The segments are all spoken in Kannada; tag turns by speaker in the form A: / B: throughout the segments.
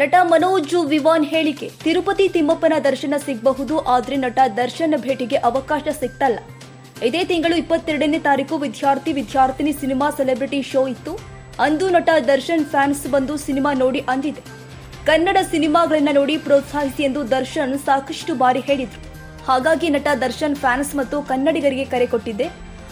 A: ನಟ ಮನೋಜ್ ವಿವಾನ್ ಹೇಳಿಕೆ, ತಿರುಪತಿ ತಿಮ್ಮಪ್ಪನ ದರ್ಶನ ಸಿಗಬಹುದು, ಆದ್ರೆ ನಟ ದರ್ಶನ್ ಭೇಟಿಗೆ ಅವಕಾಶ ಸಿಗ್ತಲ್ಲ. ಇದೇ ತಿಂಗಳು ಇಪ್ಪತ್ತೆರಡನೇ ತಾರೀಕು ವಿದ್ಯಾರ್ಥಿ ವಿದ್ಯಾರ್ಥಿನಿ ಸಿನಿಮಾ ಸೆಲೆಬ್ರಿಟಿ ಶೋ ಇತ್ತು. ಅಂದು ನಟ ದರ್ಶನ್ ಫ್ಯಾನ್ಸ್ ಬಂದು ಸಿನಿಮಾ ನೋಡಿ ಅಂದಿದೆ. ಕನ್ನಡ ಸಿನಿಮಾಗಳನ್ನ ನೋಡಿ ಪ್ರೋತ್ಸಾಹಿಸಿ ಎಂದು ದರ್ಶನ್ ಸಾಕಷ್ಟು ಬಾರಿ ಹೇಳಿದ್ರು. ಹಾಗಾಗಿ ನಟ ದರ್ಶನ್ ಫ್ಯಾನ್ಸ್ ಮತ್ತು ಕನ್ನಡಿಗರಿಗೆ ಕರೆ ಕೊಟ್ಟಿದ್ದೆ.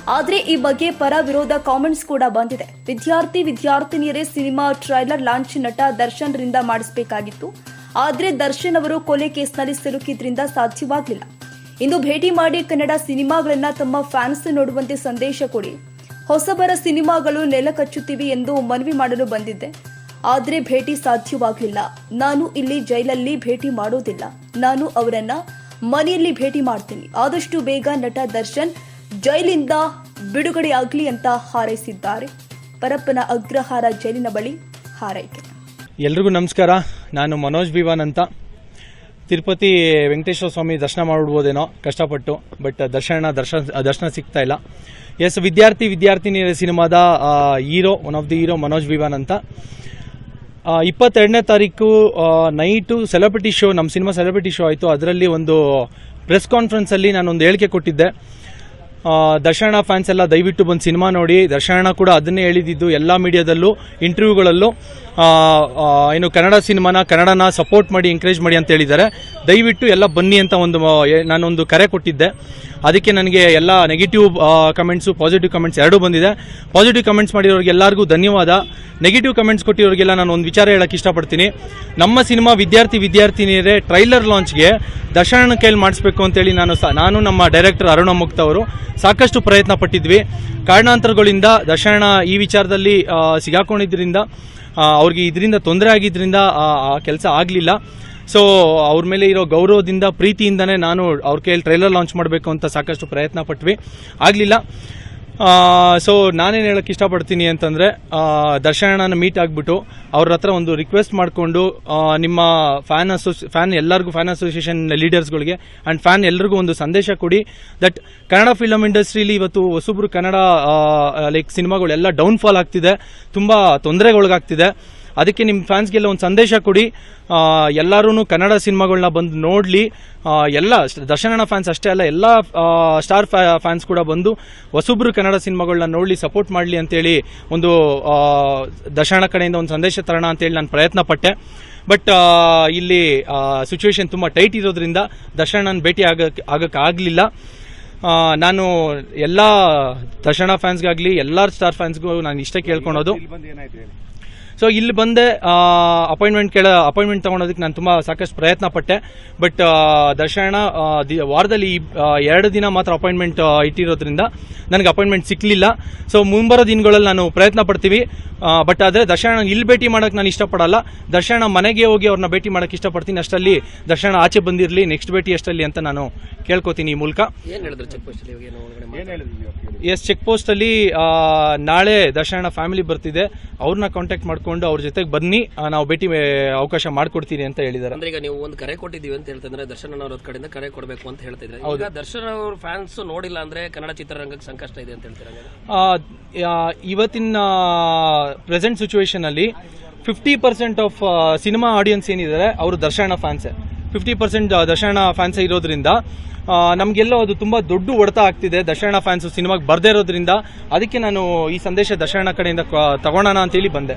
A: ಆದ್ರೆ ಈ ಬಗ್ಗೆ ಪರ ವಿರೋಧ ಕಾಮೆಂಟ್ಸ್ ಕೂಡ ಬಂದಿದೆ. ವಿದ್ಯಾರ್ಥಿ, ವಿದ್ಯಾರ್ಥಿನಿಯರೇ ಸಿನಿಮಾ ಟ್ರೈಲರ್ ಲಾಂಚ್ ನಟ ದರ್ಶನ್ ರಿಂದ ಮಾಡಿಸಬೇಕಾಗಿತ್ತು. ಆದರೆ ದರ್ಶನ್ ಅವರು ಕೊಲೆ ಕೇಸ್ನಲ್ಲಿ ಸಿಲುಕಿದ್ರಿಂದ ಸಾಧ್ಯವಾಗಲಿಲ್ಲ. ಇಂದು ಭೇಟಿ ಮಾಡಿ ಕನ್ನಡ ಸಿನಿಮಾಗಳನ್ನ ತಮ್ಮ ಫ್ಯಾನ್ಸ್ ನೋಡುವಂತೆ ಸಂದೇಶ ಕೊಡಿ. ಹೊಸಬರ ಸಿನಿಮಾಗಳು ನೆಲ ಕಚ್ಚುತ್ತಿವೆ ಎಂದು ಮನವಿ ಮಾಡಲು ಬಂದಿದ್ದೆ. ಆದರೆ ಭೇಟಿ ಸಾಧ್ಯವಾಗಲಿಲ್ಲ. ನಾನು ಇಲ್ಲಿ ಜೈಲಲ್ಲಿ ಭೇಟಿ ಮಾಡೋದಿಲ್ಲ. ನಾನು ಅವರನ್ನ ಮನೆಯಲ್ಲಿ ಭೇಟಿ ಮಾಡ್ತೀನಿ. ಆದಷ್ಟು ಬೇಗ ನಟ ದರ್ಶನ್ ಜೈಲಿಂದ ಬಿಡುಗಡೆಯಾಗ್ಲಿ ಅಂತ ಹಾರೈಸಿದ್ದಾರೆ. ಪರಪ್ಪನ ಅಗ್ರಹಾರ ಜೈಲಿನ ಬಳಿ ಹಾರೈಕೆ.
B: ಎಲ್ರಿಗೂ ನಮಸ್ಕಾರ. ನಾನು ಮನೋಜ್ ಬಿವಾನ್ ಅಂತ. ತಿರುಪತಿ ವೆಂಕಟೇಶ್ವರ ಸ್ವಾಮಿ ದರ್ಶನ ಮಾಡ್ಬಿಡ್ಬೋದೇನೋ ಕಷ್ಟಪಟ್ಟು, ಬಟ್ ದರ್ಶನ ದರ್ಶನ ದರ್ಶನ ಸಿಗ್ತಾ ಇಲ್ಲ. ಎಸ್, ವಿದ್ಯಾರ್ಥಿ, ವಿದ್ಯಾರ್ಥಿನಿಯರ ಸಿನಿಮಾದ hero one of the hero Manoj Bivan ಅಂತ. ಇಪ್ಪತ್ತೆರಡನೇ ತಾರೀಕು ನೈಟು ಸೆಲೆಬ್ರಿಟಿ ಶೋ ನಮ್ಮ ಸಿನಿಮಾ ಸೆಲೆಬ್ರಿಟಿ ಶೋ ಆಯಿತು. ಅದರಲ್ಲಿ ಒಂದು ಪ್ರೆಸ್ ಕಾನ್ಫರೆನ್ಸಲ್ಲಿ ನಾನೊಂದು ಹೇಳಿಕೆ ಕೊಟ್ಟಿದ್ದೆ. ದರ್ಶನ ಫ್ಯಾನ್ಸ್ ಎಲ್ಲ ದಯವಿಟ್ಟು ಬಂದು ಸಿನಿಮಾ ನೋಡಿ. ದರ್ಶನ ಕೂಡ ಅದನ್ನೇ ಹೇಳಿದ್ದು ಎಲ್ಲ ಮೀಡಿಯಾದಲ್ಲೂ ಇಂಟರ್ವ್ಯೂಗಳಲ್ಲೂ ಏನು ಕನ್ನಡ ಸಿನಿಮಾನ ಕನ್ನಡನ ಸಪೋರ್ಟ್ ಮಾಡಿ ಎಂಕರೇಜ್ ಮಾಡಿ ಅಂತ ಹೇಳಿದ್ದಾರೆ. ದಯವಿಟ್ಟು ಎಲ್ಲ ಬನ್ನಿ ಅಂತ ಒಂದು ನಾನೊಂದು ಕರೆ ಕೊಟ್ಟಿದ್ದೆ. ಅದಕ್ಕೆ ನನಗೆ ಎಲ್ಲ ನೆಗೆಟಿವ್ ಕಮೆಂಟ್ಸು ಪಾಸಿಟಿವ್ ಕಮೆಂಟ್ಸ್ ಎರಡೂ ಬಂದಿದೆ. ಪಾಸಿಟಿವ್ ಕಮೆಂಟ್ಸ್ ಮಾಡಿರೋರಿಗೆ ಎಲ್ಲರಿಗೂ ಧನ್ಯವಾದ. ನೆಗೆಟಿವ್ ಕಮೆಂಟ್ಸ್ ಕೊಟ್ಟಿರೋರಿಗೆಲ್ಲ ನಾನು ಒಂದು ವಿಚಾರ ಹೇಳಕ್ಕೆ ಇಷ್ಟಪಡ್ತೀನಿ. ನಮ್ಮ ಸಿನಿಮಾ ವಿದ್ಯಾರ್ಥಿ ವಿದ್ಯಾರ್ಥಿನಿಯರೇ ಟ್ರೈಲರ್ ಲಾಂಚ್ಗೆ ದರ್ಶನ ಕೈಲಿ ಮಾಡಿಸ್ಬೇಕು ಅಂತೇಳಿ ನಾನು ನಾನು ನಮ್ಮ ಡೈರೆಕ್ಟರ್ ಅರುಣ ಮುಕ್ತ ಅವರು ಸಾಕಷ್ಟು ಪ್ರಯತ್ನ ಪಟ್ಟಿದ್ವಿ. ಕಾರಣಾಂತರಗಳಿಂದ ದರ್ಶನ ಈ ವಿಚಾರದಲ್ಲಿ ಆ, ಅವ್ರಿಗೆ ಇದರಿಂದ ತೊಂದರೆ ಆಗಿದ್ದರಿಂದ ಆ ಕೆಲಸ ಆಗಲಿಲ್ಲ. ಸೊ ಅವ್ರ ಮೇಲೆ ಇರೋ ಗೌರವದಿಂದ, ಪ್ರೀತಿಯಿಂದನೇ ನಾನು ಅವ್ರ ಕೈಯಲ್ಲಿ ಟ್ರೈಲರ್ ಲಾಂಚ್ ಮಾಡಬೇಕು ಅಂತ ಸಾಕಷ್ಟು ಪ್ರಯತ್ನ ಪಟ್ವಿ ಆಗಲಿಲ್ಲ. ಸೊ ನಾನೇನು ಹೇಳಕ್ಕೆ ಇಷ್ಟಪಡ್ತೀನಿ ಅಂತಂದರೆ ದರ್ಶನನ ಮೀಟ್ ಆಗಿಬಿಟ್ಟು ಅವ್ರ ಹತ್ರ ಒಂದು ರಿಕ್ವೆಸ್ಟ್ ಮಾಡಿಕೊಂಡು ನಿಮ್ಮ ಫ್ಯಾನ್ ಅಸೋಸಿ ಫ್ಯಾನ್ ಎಲ್ಲರಿಗೂ ಫ್ಯಾನ್ ಅಸೋಸಿಯೇಷನ್ ಲೀಡರ್ಸ್ಗಳಿಗೆ ಆ್ಯಂಡ್ ಫ್ಯಾನ್ ಎಲ್ರಿಗೂ ಒಂದು ಸಂದೇಶ ಕೊಡಿ ದಟ್ ಕನ್ನಡ ಫಿಲಮ್ ಇಂಡಸ್ಟ್ರೀಲಿ ಇವತ್ತು ಹೊಸಬ್ರು ಕನ್ನಡ ಲೈಕ್ ಸಿನಿಮಾಗಳೆಲ್ಲ ಡೌನ್ಫಾಲ್ ಆಗ್ತಿದೆ, ತುಂಬ ತೊಂದರೆಗೊಳಗಾಗ್ತಿದೆ. ಅದಕ್ಕೆ ನಿಮ್ಮ ಫ್ಯಾನ್ಸ್ಗೆಲ್ಲ ಒಂದು ಸಂದೇಶ ಕೊಡಿ. ಎಲ್ಲರೂ ಕನ್ನಡ ಸಿನಿಮಾಗಳನ್ನ ಬಂದು ನೋಡಲಿ. ಎಲ್ಲ ದರ್ಶನಣ್ಣ ಫ್ಯಾನ್ಸ್ ಅಷ್ಟೇ ಅಲ್ಲ, ಎಲ್ಲ ಸ್ಟಾರ್ ಫ್ಯಾನ್ಸ್ ಕೂಡ ಬಂದು ಹೊಸಬ್ರು ಕನ್ನಡ ಸಿನಿಮಾಗಳನ್ನ ನೋಡಲಿ ಸಪೋರ್ಟ್ ಮಾಡಲಿ ಅಂತೇಳಿ ಒಂದು ದರ್ಶನ ಕಡೆಯಿಂದ ಒಂದು ಸಂದೇಶ ತರೋಣ ಅಂತೇಳಿ ನಾನು ಪ್ರಯತ್ನ ಪಟ್ಟೆ ಬಟ್ ಇಲ್ಲಿ ಸಿಚುವೇಶನ್ ತುಂಬ ಟೈಟ್ ಇರೋದ್ರಿಂದ ದರ್ಶನಣ್ಣನ ಭೇಟಿ ಆಗಕ್ಕೆ ಆಗಕ್ಕಾಗಲಿಲ್ಲ ನಾನು ಎಲ್ಲ ದರ್ಶನ ಫ್ಯಾನ್ಸ್ಗಾಗಲಿ ಎಲ್ಲ ಸ್ಟಾರ್ ಫ್ಯಾನ್ಸ್ಗೂ ನಾನು ಇಷ್ಟ ಕೇಳ್ಕೊಳೋದು. ಸೊ ಇಲ್ಲಿ ಬಂದೆ ಅಪಾಯಿಂಟ್ಮೆಂಟ್ ಕೇಳ ಅಪಾಯಿಂಟ್ಮೆಂಟ್ ತಗೊಳೋದಕ್ಕೆ ನಾನು ತುಂಬ ಸಾಕಷ್ಟು ಪ್ರಯತ್ನ ಪಟ್ಟೆ ಬಟ್ ದರ್ಶನ ದಿ- ವಾರದಲ್ಲಿ ಎರಡು ದಿನ ಮಾತ್ರ ಅಪಾಯಿಂಟ್ಮೆಂಟ್ ಇಟ್ಟಿರೋದ್ರಿಂದ ನನಗೆ ಅಪಾಯಿಂಟ್ಮೆಂಟ್ ಸಿಕ್ಕಲಿಲ್ಲ ಸೊ ಮುಂಬರೋ ದಿನಗಳಲ್ಲಿ ನಾನು ಪ್ರಯತ್ನ ಪಡ್ತೀವಿ ಬಟ್ ಆದರೆ ದರ್ಶನ ಇಲ್ಲಿ ಭೇಟಿ ಮಾಡೋಕೆ ನಾನು ಇಷ್ಟಪಡಲ್ಲ. ದರ್ಶನ ಮನೆಗೆ ಹೋಗಿ ಅವ್ರನ್ನ ಭೇಟಿ ಮಾಡೋಕೆ ಇಷ್ಟಪಡ್ತೀನಿ. ಅಷ್ಟರಲ್ಲಿ ದರ್ಶನ ಆಚೆ ಬಂದಿರಲಿ ನೆಕ್ಸ್ಟ್ ಭೇಟಿ ಅಷ್ಟಲ್ಲಿ ಅಂತ ನಾನು ಕೇಳ್ಕೊತೀನಿ ಈ ಮೂಲಕ.
C: ಏನ್ ಹೇಳಿದ್ರು ಚೆಕ್ ಪೋಸ್ಟ್ ಇವಾಗ ಏನು ಒಳಗಡೆ
B: ಎಸ್ ಚೆಕ್ ಪೋಸ್ಟ್ ಅಲ್ಲಿ ನಾಳೆ ದರ್ಶನ ಫ್ಯಾಮಿಲಿ ಬರ್ತಿದೆ. ಅವ್ರನ್ನ ಕಾಂಟ್ಯಾಕ್ಟ್ ಮಾಡ್ಕೊಂಡು ಅವ್ರ ಜೊತೆಗೆ ಬನ್ನಿ ನಾವು ಭೇಟಿ ಅವಕಾಶ ಮಾಡ್ಕೊಡ್ತೀನಿ ಅಂತ ಹೇಳಿದ್ದಾರೆ.
C: ಅಂದ್ರೆ ಈಗ ನೀವು ಒಂದು ಕರೆ ಕೊಟ್ಟಿದ್ದೀವಿ ಅಂತ ಹೇಳ್ತಂದ್ರೆ ದರ್ಶನ್ ಅವ್ರ ಕಡೆಯಿಂದ ಕರೆ ಕೊಡಬೇಕು ಅಂತ ಹೇಳ್ತಿದ್ರೆ ಈಗ ದರ್ಶನ್ ಅವ್ರ ಫ್ಯಾನ್ಸ್ ನೋಡಿಲ್ಲ ಅಂದ್ರೆ ಕನ್ನಡ ಚಿತ್ರರಂಗಕ್ಕೆ ಸಂಕಷ್ಟ ಇದೆ ಅಂತ ಹೇಳ್ತೀರಾ
B: ಇವತ್ತಿನ ಪ್ರೆಸೆಂಟ್ ಸಿಚುವೇಶನ್ ಅಲ್ಲಿ fifty percent of cinema audience ಏನಿದ್ದಾರೆ ಅವರು ದರ್ಶನ ಫ್ಯಾನ್ಸೇ ಫಿಫ್ಟಿ ಪರ್ಸೆಂಟ್ ದರ್ಶನ ಫ್ಯಾನ್ಸ್ ಇರೋದ್ರಿಂದ ನಮಗೆಲ್ಲೋ ಅದು ತುಂಬಾ ದೊಡ್ಡ ಹೊಡೆತ ಆಗ್ತಿದೆ. ದರ್ಶನ ಫ್ಯಾನ್ಸ್ ಸಿನಿಮಾಗೆ ಬರ್ದೇ ಇರೋದ್ರಿಂದ ಅದಕ್ಕೆ ನಾನು ಈ ಸಂದೇಶ ದರ್ಶನ ಕಡೆಯಿಂದ ತಗೋಣ ತಗೊಳ್ಳೋಣ ಅಂತೇಳಿ ಬಂದೆ.